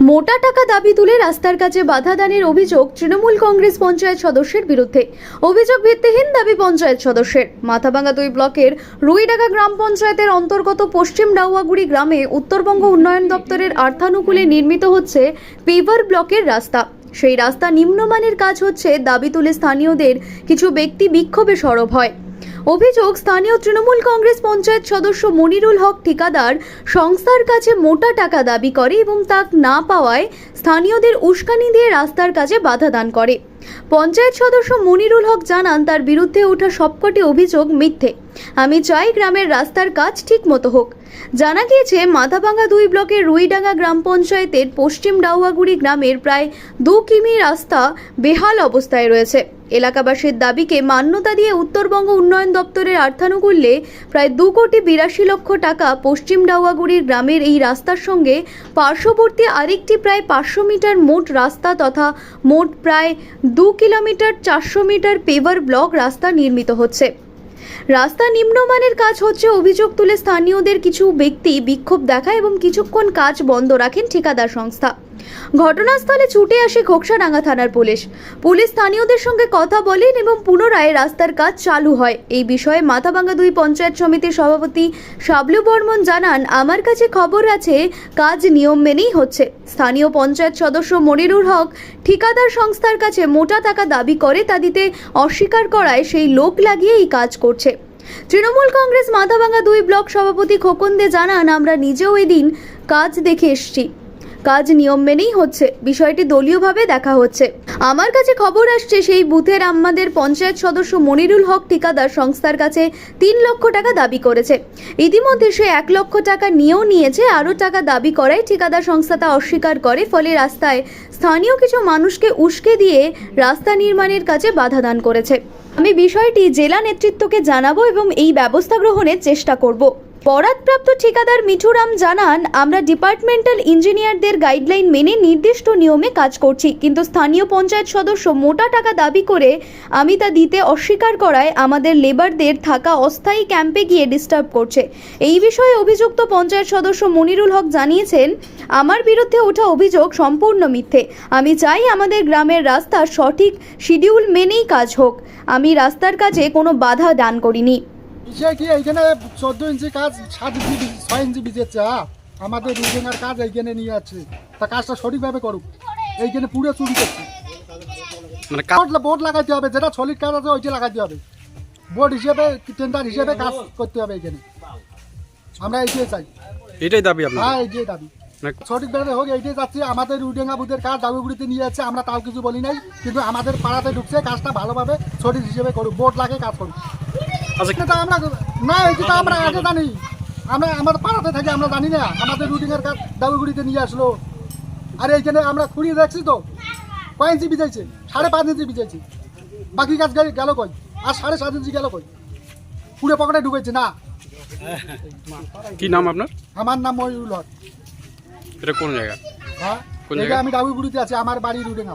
মোটা টাকা দাবি তুলে রাস্তার কাছে বাধা দানের অভিযোগ তৃণমূল কংগ্রেস পঞ্চায়েত সদস্যের বিরুদ্ধে। অভিযোগ ভিত্তিহীন দাবি পঞ্চায়েত সদস্যের। মাথাভাঙ্গা দুই ব্লকের রুইডাঙ্গা গ্রাম পঞ্চায়েতের অন্তর্গত পশ্চিম ডাউয়াগুড়ি গ্রামে উত্তরবঙ্গ উন্নয়ন দপ্তরের আর্থানুকূলে নির্মিত হচ্ছে পেভার ব্লকের রাস্তা। সেই রাস্তা নিম্নমানের কাজ হচ্ছে দাবি তুলে স্থানীয়দের কিছু ব্যক্তি বিক্ষোভে সরব হয়। অভিযোগ, স্থানীয় তৃণমূল কংগ্রেস পঞ্চায়েত সদস্য মনিরুল হক ঠিকাদার সংস্থার কাছে মোটা টাকা দাবি করে এবং তা না পাওয়ায় স্থানীয়দের উস্কানি দিয়ে রাস্তার কাজে বাধা দান করে। পঞ্চায়েত সদস্য মনিরুল হক জানান, তার বিরুদ্ধে ওঠা সবকটি অভিযোগ মিথ্যে। আমি চাই গ্রামের রাস্তার কাজ ঠিক মতো হোক। জানা গিয়েছে, মাথাভাঙ্গা দুই ব্লকের রুইডাঙ্গা গ্রাম পঞ্চায়েতের পশ্চিম ডাউয়াগুড়ি গ্রামের প্রায় দু কিমি রাস্তা বেহাল অবস্থায় রয়েছে। এলাকাবাসীর দাবিকে মান্যতা দিয়ে উত্তরবঙ্গ উন্নয়ন দপ্তরের আর্থানুকূল্যে প্রায় দু কোটি বিরাশি লক্ষ টাকা পশ্চিম ডাউয়াগুড়ির গ্রামের এই রাস্তার সঙ্গে পার্শ্ববর্তী আরেকটি প্রায় পাঁচশো মিটার মোট রাস্তা তথা মোট প্রায় দু কিলোমিটার চারশো মিটার পেভার ব্লক রাস্তা নির্মিত হচ্ছে। রাস্তা নিম্নমানের কাজ হচ্ছে অভিযোগ তুলে স্থানীয়দের কিছু ব্যক্তি বিক্ষোভ দেখায় এবং কিছুক্ষণ কাজ বন্ধ রাখেন ঠিকাদার সংস্থা। ঘটনাস্থলে ছুটে আসে খোকসাডাঙ্গা থানার পুলিশ। পুলিশ স্থানীয়দের সঙ্গে কথা বলেন এবং পুনরায় রাস্তার কাজ চালু হয়। এই বিষয়ে মাথাভাঙ্গা দুই পঞ্চায়েত সমিতির সভাপতি শাবলু বর্মন জানান, আমার কাছে খবর আছে, কাজ নিয়ম মেনেই হচ্ছে। স্থানীয় পঞ্চায়েত সদস্য মনিরুল হক ঠিকাদার সংস্থার কাছে মোটা টাকা দাবি করে তা দিতে অস্বীকার করায় সেই লোক লাগিয়ে এই কাজ করছে। তৃণমূল কংগ্রেস মাথাভাঙ্গা দুই ব্লক সভাপতি খোকন দে জানান, আমরা নিজেও এদিন কাজ দেখে এসছি। কাজ নিয়ম মেনেই হচ্ছে। বিষয়টি দলীয়ভাবে দেখা হচ্ছে। আমার কাছে খবর আসছে, সেই বুথের আমাদের পঞ্চায়েত সদস্য মনিরুল হক ঠিকাদার সংস্থার কাছে তিন লক্ষ টাকা দাবি করেছে। ইতিমধ্যে সে এক লক্ষ টাকা নিয়েও নিয়েছে, আরও টাকা দাবি করায় ঠিকাদার সংস্থা তা অস্বীকার করে, ফলে রাস্তায় স্থানীয় কিছু মানুষকে উস্কে দিয়ে রাস্তা নির্মাণের কাজে বাধা দান করেছে। আমি বিষয়টি জেলা নেতৃত্বকে জানাব এবং এই ব্যবস্থা গ্রহণের চেষ্টা করব। বরাদপ্রাপ্ত ঠিকাদার মিঠুরাম জানান, আমরা ডিপার্টমেন্টাল ইঞ্জিনিয়ারদের গাইডলাইন মেনে নির্দিষ্ট নিয়মে কাজ করছি, কিন্তু স্থানীয় পঞ্চায়েত সদস্য মোটা টাকা দাবি করে আমি তা দিতে অস্বীকার করায় আমাদের লেবারদের থাকা অস্থায়ী ক্যাম্পে গিয়ে ডিস্টার্ব করছে। এই বিষয়ে অভিযুক্ত পঞ্চায়েত সদস্য মনিরুল হক জানিয়েছেন, আমার বিরুদ্ধে ওঠা অভিযোগ সম্পূর্ণ মিথ্যে। আমি চাই আমাদের গ্রামের রাস্তা সঠিক শিডিউল মেনেই কাজ হোক। আমি রাস্তার কাজে কোনো বাধা দান করিনি। বিষয় কি এইখানে চোদ্দ ইঞ্চি কাজ সাত ইঞ্চি ছয় ইঞ্চি বিজেছে হ্যাঁ আমাদের রিডিংয়ের কাজ এইখানে নিয়ে যাচ্ছে তা কাজটা সঠিকভাবে করুক। এইখানে পুরো চুরি করছে। মানে বোর্ড লাগাইতে হবে যেটা সলিড কাজ আছে ওইটা লাগাইতে হবে। বোর্ড হিসেবে টেন্ডার হিসেবে কাজ করতে হবে এখানে আমরা এইটাই চাই। এটাই দাবি আপনার হ্যাঁ এইটাই দাবি। মানে সঠিকভাবে হোক এইটাই যাচ্ছি আমাদের রুডেঙ্গা বুধের কাজ দাবিগুড়িতে নিয়ে যাচ্ছে আমরা তাও কিছু বলি নাই। কিন্তু আমাদের পাড়াতে ঢুকছে কাজটা ভালোভাবে সঠিক হিসেবে করুক। বোর্ড লাগে কাজ করুক। আচ্ছা এটা আমরা না আমরা আগে জানি। আমরা আমাদের পাড়াতে থাকি আমরা জানি না। আমাদের রুটিনের কাজ দাবিগুড়িতে নিয়ে আসলো। আর এইখানে আমরা খুঁড়িয়ে দেখছি তো। কয় ইঞ্চি বিজাইছে সাড়ে পাঁচ ইঞ্চি বিজাইছে বাকি কাজ গেল গেল কই? আর সাড়ে সাত ইঞ্চি গেল কই? পুরো পকেটে ঢুকেছে না। কি নাম আপনার? আমার নাম ময়ূর হক এটা কোন জায়গা? হ্যাঁ? এটা? আমি দাবিগুড়িতে আছি আমার বাড়ি রুটিঙ্গা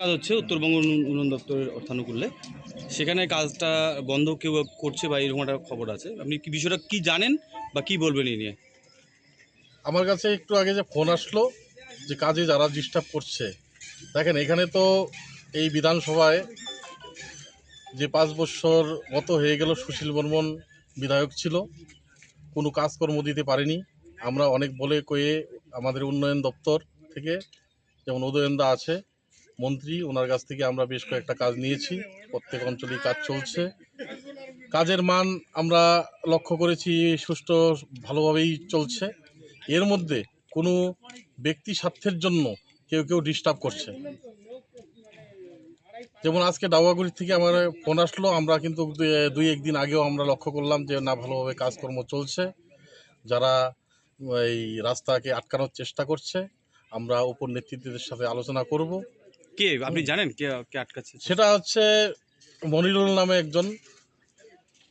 কাজ হচ্ছে উত্তরবঙ্গ উন্নয়ন- দপ্তরের অর্থানুকূল্যে। সেখানে কাজটা বন্ধ কেউ করছে বা এরকম একটা খবর আছে। আপনি কি বিষয়টা কি জানেন বা কি বলবেন এই নিয়ে? আমার কাছে একটু আগে যে ফোন আসলো যে কাজে যারা ডিস্টার্ব করছে, দেখেন এখানে তো এই বিধানসভায় যে পাঁচ বছর মতো হয়ে গেল সুশীল বর্মন বিধায়ক ছিল, কোনো কাজকর্ম দিতে পারেনি। আমরা অনেক বলে কয়ে আমাদের উন্নয়ন দপ্তর থেকে যেমন উদয়নদা আছে মন্ত্রী, ওনার কাছ থেকে আমরা বেশ কয়েকটা কাজ নিয়েছি। প্রত্যেক অঞ্চলেই কাজ চলছে। কাজের মান আমরা লক্ষ্য করেছি সুষ্ঠু, ভালোভাবেই চলছে। এর মধ্যে কোনো ব্যক্তি স্বার্থের জন্য কেউ কেউ ডিস্টার্ব করছে। যেমন আজকে ডাওয়াগুড়ি থেকে আমার ফোন আসলো, আমরা কিন্তু দুই একদিন আগেও আমরা লক্ষ্য করলাম যে না, ভালোভাবে কাজকর্ম চলছে। যারা এই রাস্তাকে আটকানোর চেষ্টা করছে, আমরা উপর নেতৃত্বদের সাথে আলোচনা করব। কে? আপনি জানেন কে কে আটকাচ্ছে? সেটা হচ্ছে মনিরুল নামে একজন।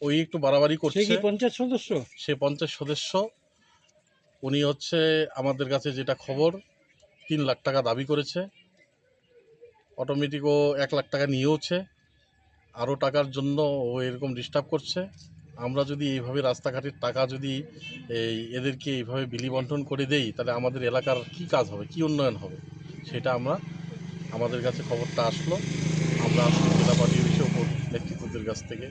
ওই একটু বাড়াবাড়ি করছে। পঞ্চায়েত সদস্য? সে পঞ্চায়েত সদস্য। উনি হচ্ছে আমাদের কাছে যেটা খবর তিন লাখ টাকা দাবি করেছে। অটোমেটিক ও এক লাখ টাকা নিয়েওছে। আরও টাকার জন্য ও এরকম ডিস্টার্ব করছে। আমরা যদি এইভাবে রাস্তাঘাটের টাকা যদি এই এদেরকে এইভাবে বিলি বন্টন করে দেই তাহলে আমাদের এলাকার কি কাজ হবে? কি উন্নয়ন হবে? সেটা আমরা আমাদের কাছে খবরটা আসলো। আমরা জেলা পার্টি উপর নেতৃত্বদের কাছ থেকে।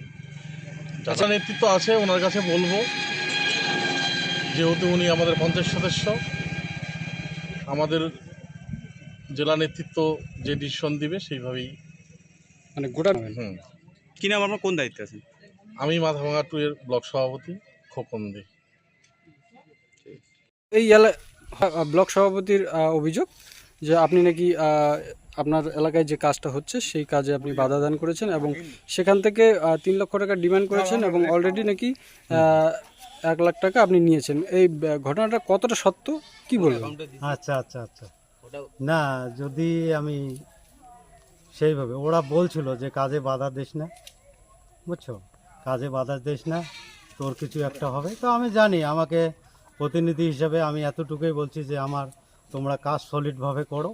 যারা নেতৃত্ব আছে ওনার কাছে বলব যেহেতু উনি আমাদের পঞ্চায়েত সদস্য আমাদের জেলা নেতৃত্ব যে ডিসিশন দিবে সেইভাবেই মানে গোটা হুম। কি নাম আপনার? কোন দায়িত্বে আছেন? আমি মাথাভাঙা টু এর ব্লক সভাপতি খোকন দে। এই আহ, ব্লক সভাপতির অভিযোগ যে আপনি নাকি আপনার এলাকায় যে কাজটা হচ্ছে, সেই কাজে আপনি বাধা দান করেছেন এবং সেখান থেকে তিন লক্ষ টাকা ডিমান্ড করেছেন এবং অলরেডি নাকি এক লাখ টাকা আপনি নিয়েছেন। এই ঘটনাটা কতটা সত্য, কি বলবেন? আচ্ছা আচ্ছা আচ্ছা। না, যদি আমি সেইভাবে, ওরা বলছিল যে কাজে বাধা দিস না, বুঝছ? কাজে বাধা দিস না, তোর কিছু একটা হবে। তো আমি জানি, আমাকে প্রতিনিধি হিসাবে আমি এতটুকুই বলছি যে আমার, তোমরা কাজ সলিডভাবে করো।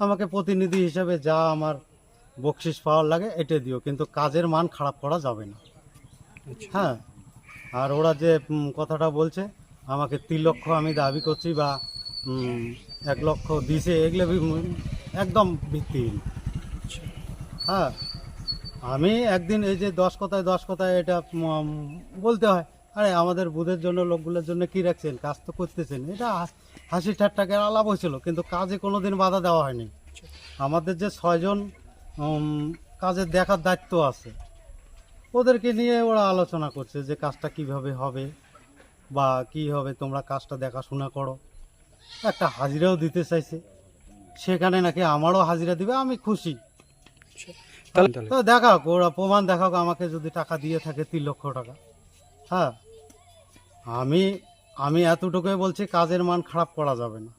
আমাকে প্রতিনিধি হিসাবে যা আমার বকশিস পাওয়ার লাগে এটা দিও কিন্তু কাজের মান খারাপ করা যাবে না। হ্যাঁ আর ওরা যে কথাটা বলছে আমাকে তিন লক্ষ আমি দাবি করছি বা এক লক্ষ দিছে এগুলো একদম ভিত্তিহীন। হ্যাঁ আমি একদিন এই যে দশ কথায় দশ কথায় এটা বলতে হয় আরে আমাদের বুধের জন্য লোকগুলোর জন্য কি রাখছেন? কাজ তো করতেছেন। এটা হাস- ঠাট্টাকে আলাপ হয়েছিল কিন্তু কাজে কোনো দিন বাধা দেওয়া হয়নি। আমাদের যে ছয়জন কাজের দেখার দায়িত্ব আছে ওদেরকে নিয়ে ওরা আলোচনা করছে যে কাজটা কীভাবে হবে বা কি হবে তোমরা কাজটা দেখাশোনা করো। একটা হাজিরাও দিতে চাইছে। সেখানে নাকি আমারও হাজিরা দিবে আমি খুশি। তো দেখাও ওরা প্রমাণ দেখাও আমাকে যদি টাকা দিয়ে থাকে তিন লক্ষ টাকা। হ্যাঁ। আমি আমি এতটুকুই বলছি কাজের মান খারাপ করা যাবে না।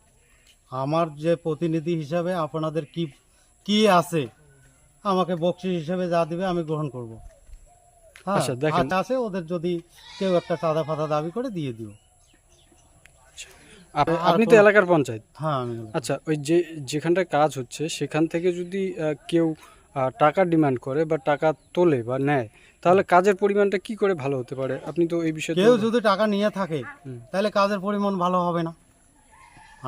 আমার যে প্রতিনিধি হিসাবে আপনাদের কি কি আছে আমাকে বকশিস হিসাবে যা দিবে আমি গ্রহণ করব। হ্যাঁ আচ্ছা, দেখেন- আছে ওদের যদি কেউ একটা চাঁদা ফাদা দাবি করে দিয়ে দিও। আপ- আর আপনি তো কোনো- এলাকার পঞ্চায়েত। হ্যাঁ আমি আচ্ছা ওই যে যেখানটায় কাজ হচ্ছে সেখান থেকে যদি আহ, কেউ টাকা ডিমান্ড করে বা টাকা তোলে বা নেয় তাহলে কাজের পরিমাণটা কি করে ভালো হতে পারে? আপনি তো এই বিষয়ে কেউ যদি টাকা নিয়ে থাকে। তাহলে কাজের পরিমাণ ভালো হবে না।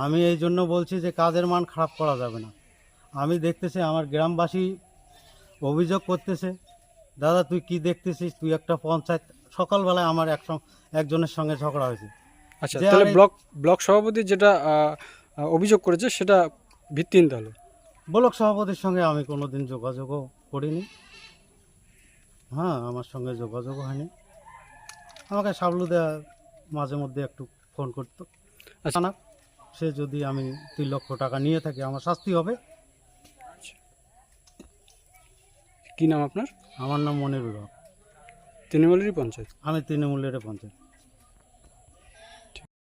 আমি এই জন্য বলছি যে কাজের মান খারাপ করা যাবে না। আমি দেখতেছি আমার গ্রামবাসী অভিযোগ করতেছে দাদা তুই কি দেখতেছিস? তুই একটা পঞ্চায়েত সকালবেলায় আমার এক একজনের সঙ্গে ঝগড়া হয়েছে। আচ্ছা তাহলে ব্লক ব্লক সভাপতি যেটা অভিযোগ করেছে সেটা ভিত্তিহীন তাহলে? ব্লক সভাপতির সঙ্গে আমি কোনো দিন যোগাযোগও করিনি। হ্যাঁ আমার সঙ্গে যোগাযোগও হয়নি। আমাকে সাবলু দেয়া মাঝে মধ্যে একটু ফোন করতো। আচ্ছা। না সে যদি আমি তিন লক্ষ টাকা নিয়ে থাকি আমার শাস্তি হবে। কি নাম আপনার? আমার নাম মনিরুল হক। তৃণমূলেরই পঞ্চায়েত? আমি তৃণমূলের পঞ্চায়েত।